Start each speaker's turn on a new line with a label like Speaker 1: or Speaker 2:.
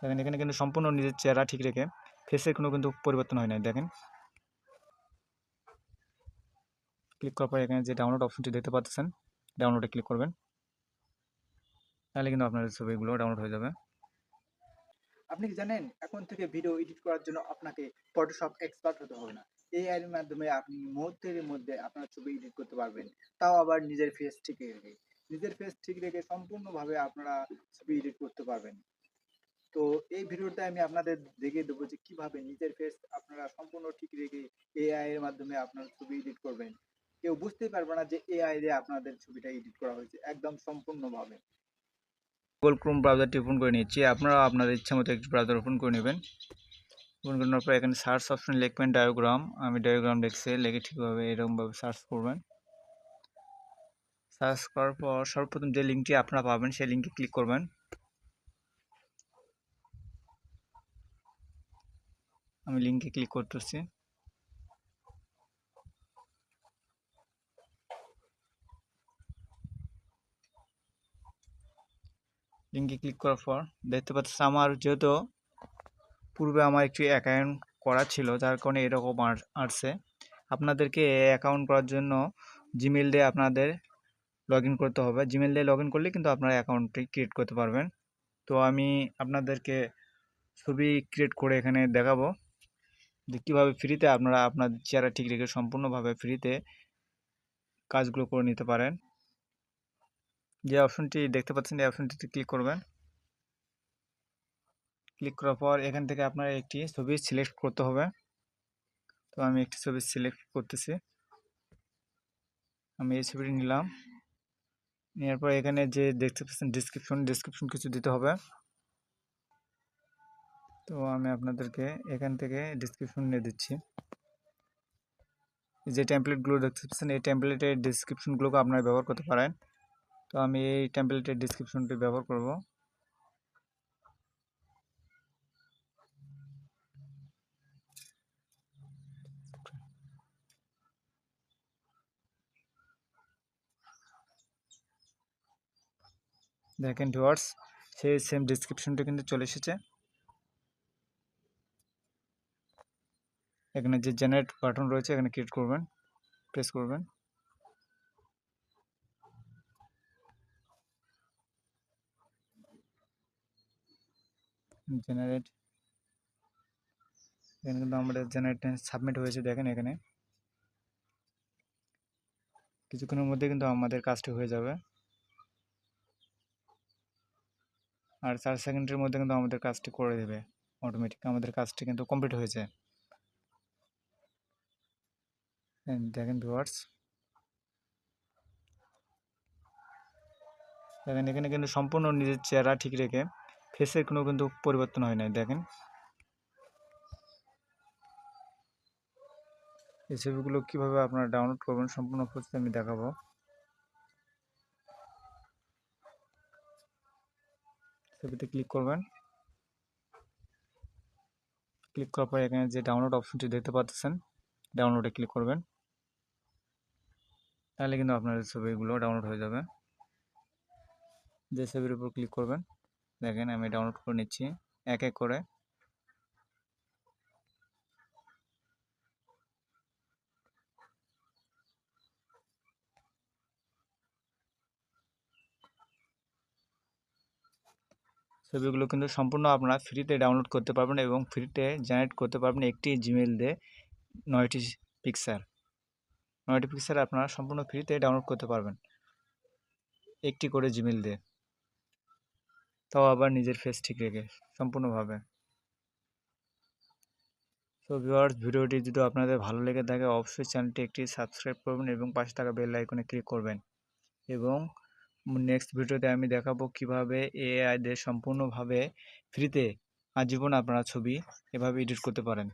Speaker 1: দেখেন, এখানে কিন্তু সম্পূর্ণ নিজের চেহারা ঠিক রেখে ফেসের কোনো কিন্তু পরিবর্তন হয় নাই, দেখেন। ক্লিক করার পর এখানে যে ডাউনলোড অপশনটি দেখতে পাচ্ছেন ডাউনলোডে ক্লিক করবেন। তাহলে কিন্তু আপনাদের ছবিগুলো ডাউনলোড হয়ে যাবে।
Speaker 2: আপনি কি জানেন, এখন থেকে ভিডিও এডিট করার জন্য আপনাকে ফটোশপ এক্সপার্ট হতে হবে না। এই এর মাধ্যমে আপনি মুহূর্তের মধ্যে আপনার ছবি এডিট করতে পারবেন। তাও আবার নিজের ফেস ঠিক রেখে। নিজের ফেস ঠিক রেখে সম্পূর্ণভাবে আপনারা ছবি এডিট করতে পারবেন। তো এই ভিডিওতে আমি আপনাদের দেখিয়ে দেবো যে কীভাবে নিজের ফেস আপনারা সম্পূর্ণ ঠিক রেখে এআই এর মাধ্যমে আপনার ছবি এডিট করবেন। কেউ বুঝতেই পারবে না যে এআই দিয়ে আপনাদের ছবিটা এডিট করা হয়েছে একদম সম্পূর্ণভাবে।
Speaker 1: গুগল ক্রোম ব্রাউজারটি ওপেন করে নিচ্ছি আপনারা আপনাদের ইচ্ছা মতো একটি ব্রাউজার ওপেন করে নেবেন। ওপেন করার পর এখানে সার্চ অপশন লিখবেন ডায়োগ্রাম আমি ডায়োগ্রাম লিখছি, লিখে ঠিকভাবে এরকমভাবে সার্চ করবেন। সার্চ করার পর সর্বপ্রথম যে লিঙ্কটি আপনারা পাবেন, সেই লিঙ্কে ক্লিক করবেন। আমি লিঙ্কে ক্লিক করতেছি। লিঙ্কে ক্লিক করার পর দেখতে পাচ্ছি আমার যেহেতু পূর্বে আমার একটি অ্যাকাউন্ট করা ছিল, যার কারণে এরকম আসছে। আপনাদেরকে অ্যাকাউন্ট করার জন্য জিমেল দিয়ে আপনাদের লগ ইন করতে হবে। জিমেল দিয়ে লগ করলে কিন্তু আপনারা অ্যাকাউন্টটি ক্রিয়েট করতে পারবেন। তো আমি আপনাদেরকে ছবি ক্রিয়েট করে এখানে দেখাবো। কীভাবে ফ্রিতে আপনারা আপনার চেহারা ঠিক রেখে সম্পূর্ণভাবে ফ্রিতে কাজগুলো করে নিতে পারেন। যে অপশনটি দেখতে পাচ্ছেন, এই অপশনটিতে ক্লিক করবেন। ক্লিক করার পর এখান থেকে আপনার একটি ছবি সিলেক্ট করতে হবে। তো আমি একটি ছবি সিলেক্ট করতেছি। আমি এই ছবিটি নিলাম। নেওয়ার পর এখানে যে দেখতে পাচ্ছেন ডিসক্রিপশন ডিসক্রিপশন কিছু দিতে হবে। তো আমি আপনাদেরকে এখান থেকে ডিসক্রিপশন নিয়ে দিচ্ছি। যে টেমপ্লেটগুলো দেখতে পাচ্ছেন, এই টেমপ্লেটের ডিসক্রিপশনগুলোকে আপনারা ব্যবহার করতে পারেন। তো আমি এই টেমপ্লেটের ডিসক্রিপশনটি ব্যবহার করব। দেখেন ডুয়ার্স সেই সেম ডিসক্রিপশনটা কিন্তু চলে এসেছে। এখানে যে জেনারেট বাটন রয়েছে, এখানে ক্লিক করবেন প্রেস করবেন। জেনারেট এখানে কিন্তু আমাদের জেনারেট সাবমিট হয়েছে, দেখেন এখানে। কিছুক্ষণের মধ্যে কিন্তু আমাদের কাজটি হয়ে যাবে। আর চার সেকেন্ডের মধ্যে কিন্তু আমাদের কাজটি করে দেবে। অটোমেটিক আমাদের কাজটি কিন্তু কমপ্লিট হয়েছে। দেখেন ভিউয়ার্স দেখেন, এখানে কিন্তু সম্পূর্ণ নিজের চেহারা ঠিক রেখে ফেসের কোনো কিন্তু পরিবর্তন হয় নাই, দেখেন। এই ছবিগুলো কীভাবে আপনারা ডাউনলোড করবেন সম্পূর্ণ প্রসেস আমি দেখাবো। ছবিতে ক্লিক করবেন। ক্লিক করার পর এখানে যে ডাউনলোড অপশনটি দেখতে পাচ্ছেন ডাউনলোডে ক্লিক করবেন। তাহলে কিন্তু আপনাদের ছবিগুলো ডাউনলোড হয়ে যাবে। যে ছবির উপর ক্লিক করবেন, দেখেন আমি ডাউনলোড করে নিচ্ছি, এক এক করে। ছবিগুলো কিন্তু সম্পূর্ণ আপনারা ফ্রিতে ডাউনলোড করতে পারবেন এবং ফ্রিতে জেনারেট করতে পারবেন একটি জিমেল দিয়ে। নয়টি পিকচার নয়টি পিকচার আপনারা সম্পূর্ণ ফ্রিতে ডাউনলোড করতে পারবেন। একটি করে জিমেল দিয়ে। তাও আবার নিজের ফেস ঠিক রেখে, সম্পূর্ণভাবে। তো ভিউয়ার্স ভিডিওটি যদি আপনাদের ভালো লেগে থাকে, অবশ্যই চ্যানেলটি একটি সাবস্ক্রাইব করবেন এবং পাশে থাকা বেল আইকনে ক্লিক করবেন। এবং নেক্সট ভিডিওতে আমি দেখাবো কীভাবে এআই দিয়ে সম্পূর্ণভাবে ফ্রিতে আজীবন আপনারা ছবি এভাবে এডিট করতে পারেন।